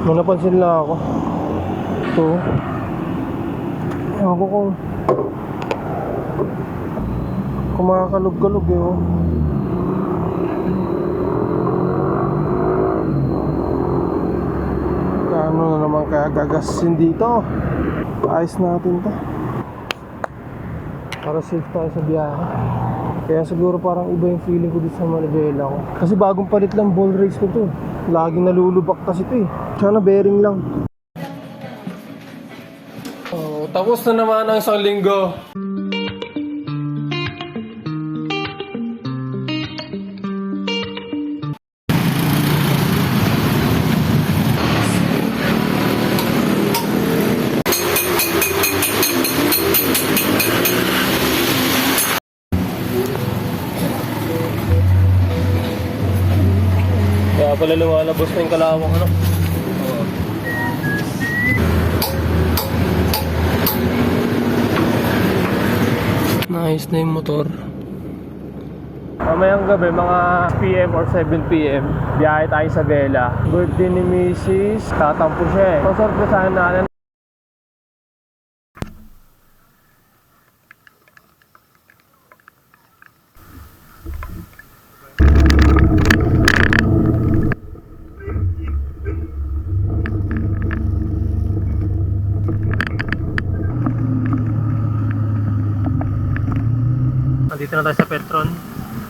May napansin lang ako. Ito. Ewan ko kung makakalog-kalog eh oh. Kano na naman kaya gagasin dito? Ayos natin to. Para safe tayo sa biyahe. Kaya siguro parang iba yung feeling ko dito sa Manila ko. Kasi bagong palit lang ball race ko to. Laging nalulubak kasi to eh. Sana bearing lang. Oh, tapos na naman ang isang linggo. Kaya pala lumalabos na yung kalawang ano. Nice na yung motor. Mamayang gabi, mga PM or 7pm, biyahe tayo sa Vela. Birthday ni Mrs. Tatampo siya eh. Pasorpresahan natin. Nandito na tayo sa Petron.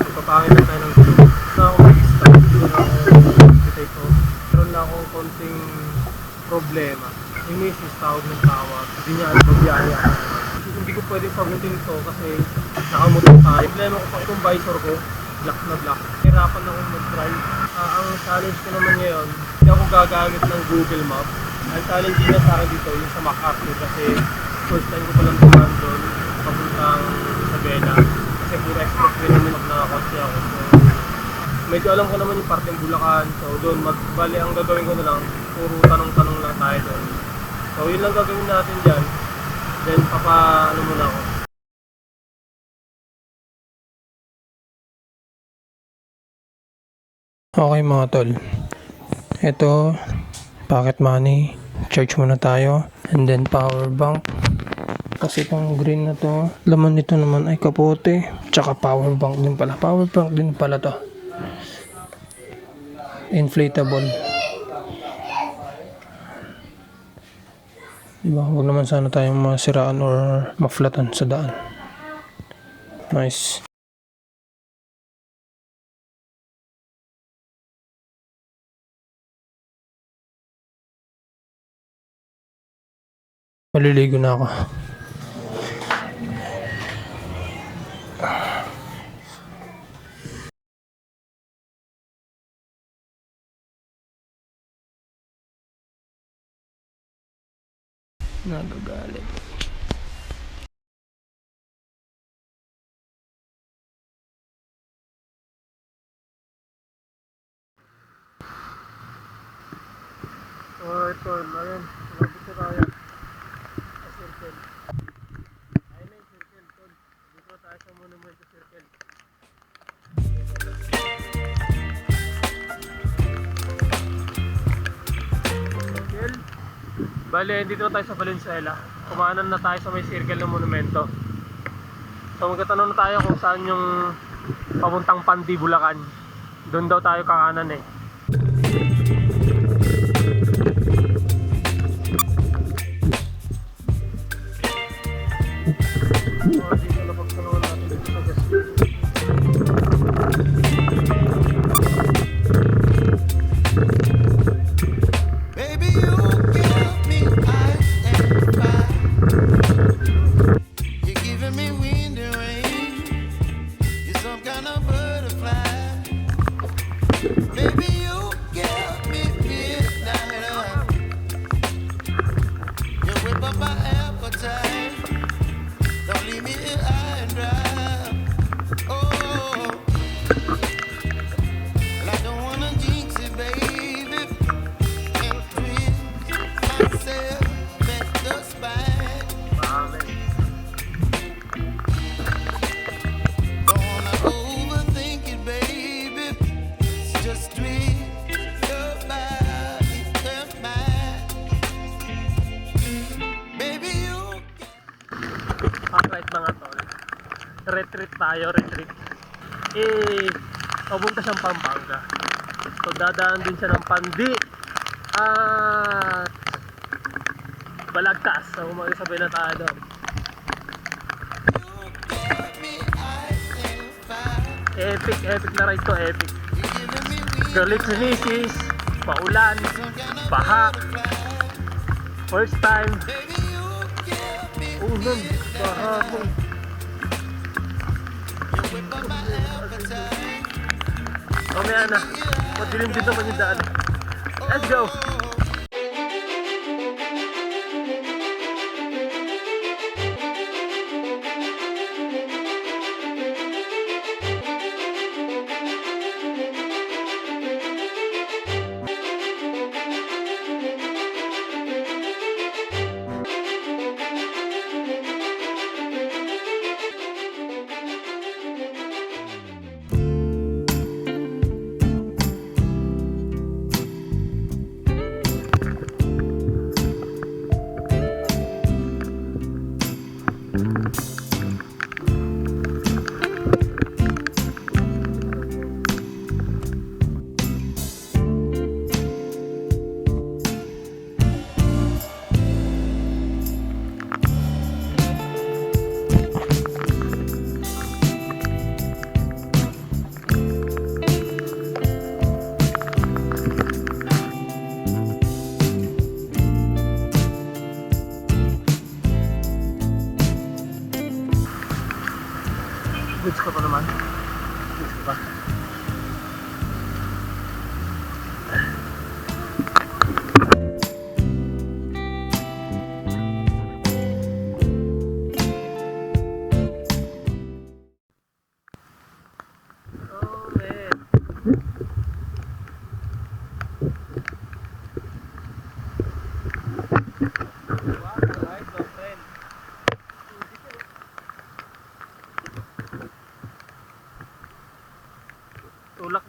Magpapangin na tayo ng gulo. Na ako mag-stop. Dito ito. Meron lang akong konting problema. Yung misis tawag ng tawag. Hindi niya alam magbiyahe ako. Hindi ko pwede sagutin ito kasi nakamotor tayo. Problema ko pa itong visor ko. Black na black. Hirapan akong mag-drive. Ah, ang challenge ko naman ngayon, hindi ako gagamit ng Google Map. Ang challenge niya sa akin dito, yung sa MacArthur kasi first time ko palang tumaan doon papuntang Sabena. Kasi puro express din naman nakakotse ako. So, medyo alam ko naman yung parteng Bulacan. So doon, magbali ang gagawin ko na lang, puro tanong-tanong lang tayo doon. So yun lang gagawin natin dyan. Then papa, ano muna ako. Okay mga tol. Ito, pocket money. Charge muna tayo. And then power bank. Kasi itong green na to, laman nito naman ay kapote. Tsaka power bank din pala. Power bank din pala to. Inflatable. Diba? Huwag naman sana tayong masiraan or maflatan sa daan. Nice. Maliligo na ako. Nagagalit. Oh, ito, ayun. Bale, dito na tayo sa Valenzuela. Kumanan na tayo sa may circle ng monumento. So magkatanong na tayo kung saan yung papuntang Pandi, Bulacan. Doon daw tayo kakanan eh. Baby, retreat tayo, retreat. Eh, papunta siyang Pampanga. So, dadaan din siya ng Pandi. At Balagtas. So, mag-isabay na tayo doon. Epic, epic na ride to, epic. Galit si Mrs. Paulan. Baha. First time. Ulan. Baha mo. Mamaya na. Madilim din naman yung daan. Let's go!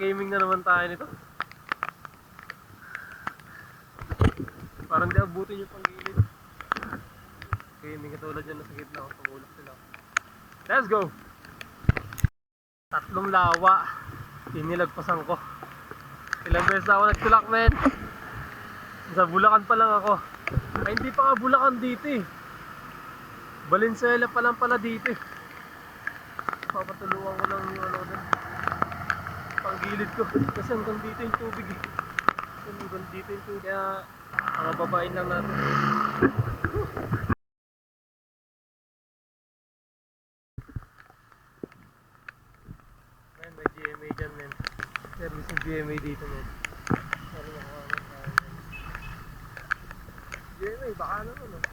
Gaming na naman tayo nito. Parang di abutin yung panggilid. Gaming katulad yan nasa gitna ko. Pumulak sila. Let's go! Tatlong lawa. Inilagpasan ko. Ilang beses na ako nagtulak, men. Sa Bulacan pa lang ako. Ay, hindi pa nga Bulacan dito eh. Valenzuela pa lang pala dito eh. Papatulungan ko lang yung ano panggilid ko kasi hanggang dito yung tubig eh. Hanggang dito yung tubig. Kaya mga babain lang natin. Man, may GMA dyan men. Service yung GMA dito men. Sorry ng tao, men. GMA, baka naman oh.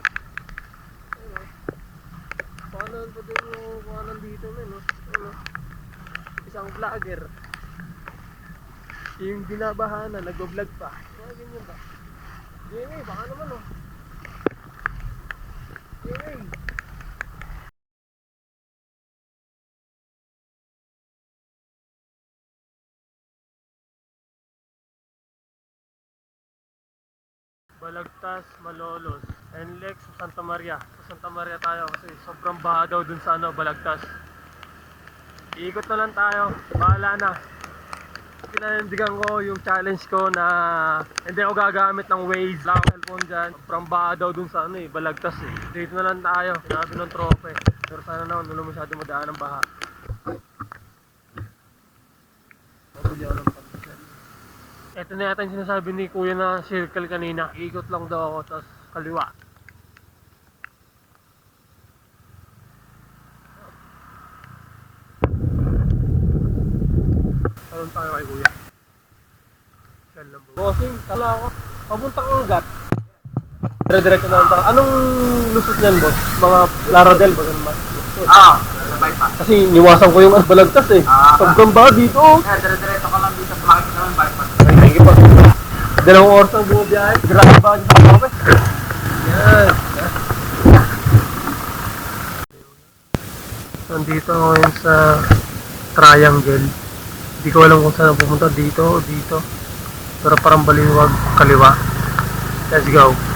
Ayun oh. Baka naman pa din yung kuha dito men. Ayun oh. Isang vlogger. Yung binabaha na, nag-vlog pa. Mga ganyan ba? Jimmy, baka naman oh. Jimmy. Balagtas, Malolos, NLEX sa Santa Maria. Sa Santa Maria tayo kasi sobrang baha daw dun sa ano, Balagtas. Iikot na lang tayo. Bahala na pinanindigan ko yung challenge ko na hindi ako gagamit ng Waze lang ang cellphone dyan. From baha dun sa ano eh, balagtas eh. Dito na lang tayo, sinabi ng trope. Pero sana naman, wala masyado madaan ng baha. Ito na yata yung sinasabi ni kuya na circle kanina. Iikot lang daw ako, tapos kaliwa. Tayo kay kuya. Yan lang po. Bossing, tala ako. Papunta kang ugat. Dire-diretso na lang. Anong lusot niyan, boss? Mga Laradel ba ganun ba? Ah, sabay pa. Kasi niwasan ko yung balagtas eh. Ah. Sobrang ba dito? Kaya dire-diretso ka lang dito sa makikita naman bypass. Thank you po. Dalawang oras ang bumabiyahe. Grabe ba sa kape? Yan. Nandito ako ngayon sa triangle. Hindi ko alam kung saan pumunta. Dito dito. Pero parang baliwag kaliwa. Let's go.